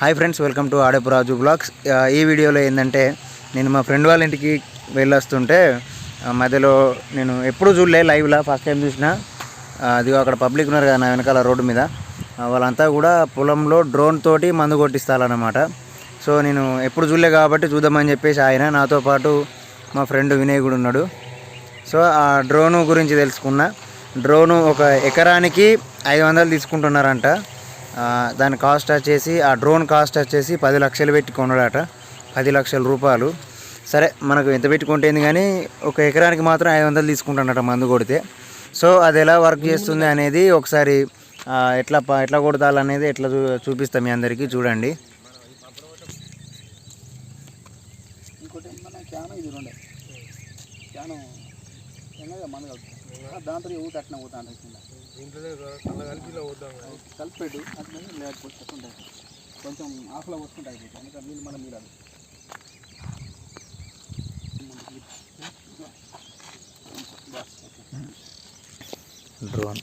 Hi friends welcome to Adapuraju vlogs. ఈ వీడియోలో ఏంటంటే నేను మా ఫ్రెండ్ వాళ్ళ ఇంటికి వెళ్ళొస్తుంటే మధ్యలో నేను ఎప్పుడు చూడలే లైవ్లో ఫస్ట్ టైం చూసిన. అది అదిగో అక్కడ పబ్లిక్ ఉన్నారు కదా నా వెనకాల రోడ్డు మీద. వాళ్ళంతా కూడా పొలంలో డ్రోన్ తోటి మందు కొట్టిస్తారనమాట సో నేను ఎప్పుడు చూడలే కాబట్టి చూద్దామని చెప్పేసి ఆయన నాతో పాటు మా ఫ్రెండ్ వినయ్ కూడా ఉన్నాడు. సో ఆ డ్రోను గురించి తెలుసుకున్నా. డ్రోను ఒక ఎకరానికి ఐదు వందలు తీసుకుంటున్నారంట. దాని కాస్ట్ వచ్చేసి ఆ డ్రోన్ కాస్ట్ వచ్చేసి పది లక్షలు పెట్టి కొన్నాడట. పది లక్షల రూపాయలు. సరే మనకు ఎంత పెట్టుకుంటేంది కానీ ఒక ఎకరానికి మాత్రం ఐదు వందలు తీసుకుంటానట మందు కొడితే. సో అది ఎలా వర్క్ చేస్తుంది అనేది ఒకసారి ఎట్లా ఎట్లా కొడతాలనేది ఎట్లా చూ చూపిస్తాం మీ అందరికీ చూడండి. దాంతో ఊతట్టిన క్యాన్ అంటే అట్లా ఊతా అంటే కింద. కలిపెట్టు అట్లా లేకపోతే ఉంటాయి. కొంచెం ఆకులో వస్తుంటే అయిపోతుంది అందుకని నీళ్ళు మళ్ళీ మీరాలి డ్రోన్.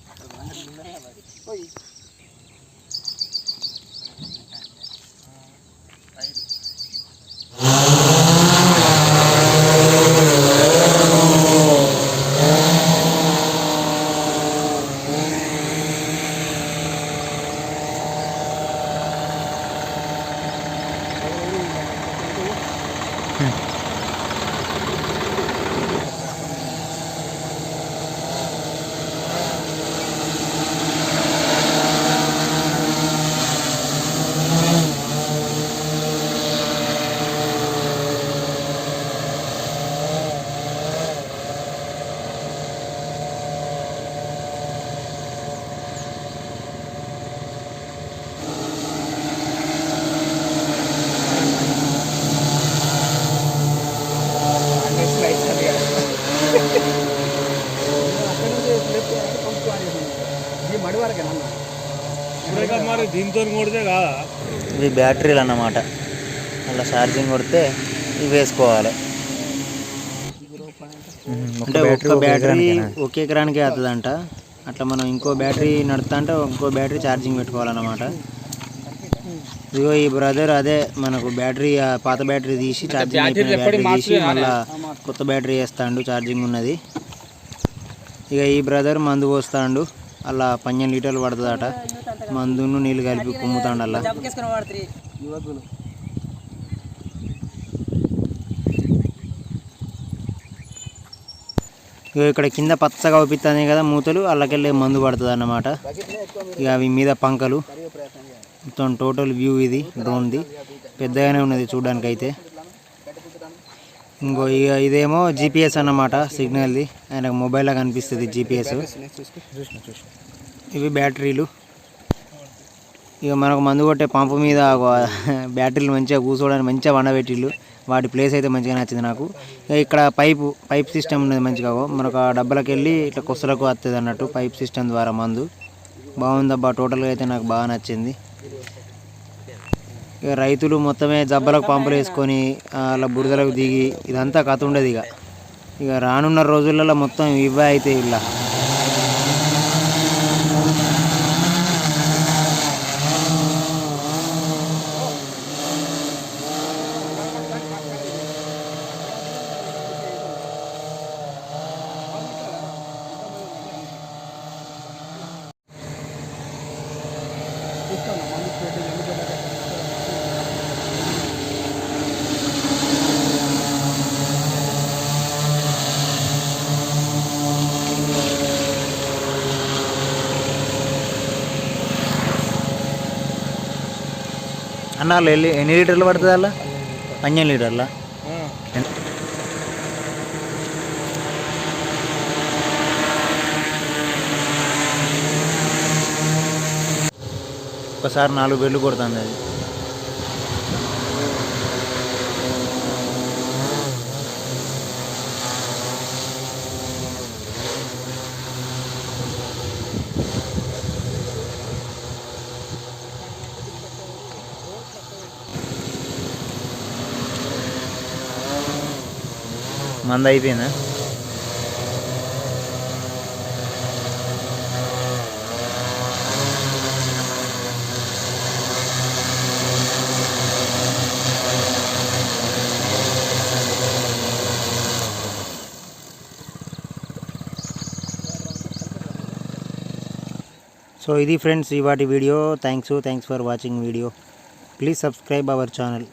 మరి దీంతో కొడితే కాదా? ఇవి బ్యాటరీలు అన్నమాట. అలా ఛార్జింగ్ కొడితే ఇవి వేసుకోవాలి. అంటే ఒక్క బ్యాటరీ ఒక ఎకరానికి అవుతుందంట. అట్లా మనం ఇంకో బ్యాటరీ నడుపుతా అంటే ఇంకో బ్యాటరీ ఛార్జింగ్ పెట్టుకోవాలన్నమాట. ఇదిగో ఈ బ్రదర్ అదే మనకు బ్యాటరీ పాత బ్యాటరీ తీసి ఛార్జింగ్ అయిపోయిన బ్యాటరీ తీసి మళ్ళా కొత్త బ్యాటరీ వేస్తాడు ఛార్జింగ్ ఉన్నది. ఇక ఈ బ్రదర్ మందు పోస్తాడు. అలా పన్నెండు లీటర్లు పడుతుందట. మందును నీళ్ళు కలిపి కుమ్ముతాడు అలా ఇక్కడ కింద పచ్చగా అవుపిస్తుంది కదా మూతలు అల్లకెళ్ళి మందు పడుతుంది అన్నమాట ఇక అవి మీద పంకలు. మొత్తం టోటల్ వ్యూ ఇది డ్రోన్ది పెద్దగానే ఉన్నది చూడడానికి అయితే ఇంకో ఇక ఇదేమో జీపీఎస్ అన్నమాట సిగ్నల్ది. ఆయనకు మొబైల్లో కనిపిస్తుంది జీపీఎస్ ఇవి బ్యాటరీలు. ఇక మనకు మందు కొట్టే పంపు మీద బ్యాటరీలు మంచిగా కూర్చోవడానికి మంచిగా వండబెట్టిళ్ళు వాటి ప్లేస్ అయితే మంచిగా నచ్చింది నాకు. ఇక్కడ పైపు పైప్ సిస్టమ్ ఉన్నది మంచిగా మనకు ఆ డబ్బలకి వెళ్ళి ఇట్లా కొసలకు వస్తుంది అన్నట్టు పైప్ సిస్టమ్ ద్వారా మందు. బాగుందబ్బా టోటల్గా అయితే నాకు బాగా నచ్చింది. రైతులు మొత్తమే జబ్బలకు పంపులు వేసుకొని అలా బురదలకు దిగి ఇదంతా కథ ఉండదు ఇక. ఇక రానున్న రోజులలో మొత్తం ఇవే అయితే ఇలా అన్న ఎన్ని లీటర్లు పడుతుంది అలా? పన్నెండు లీటర్లా? ఒకసారి నాలుగు బెడ్లు కొడుతుంది అది. मंद सो इधी friends Eva video thanks thanks for watching video please subscribe our channel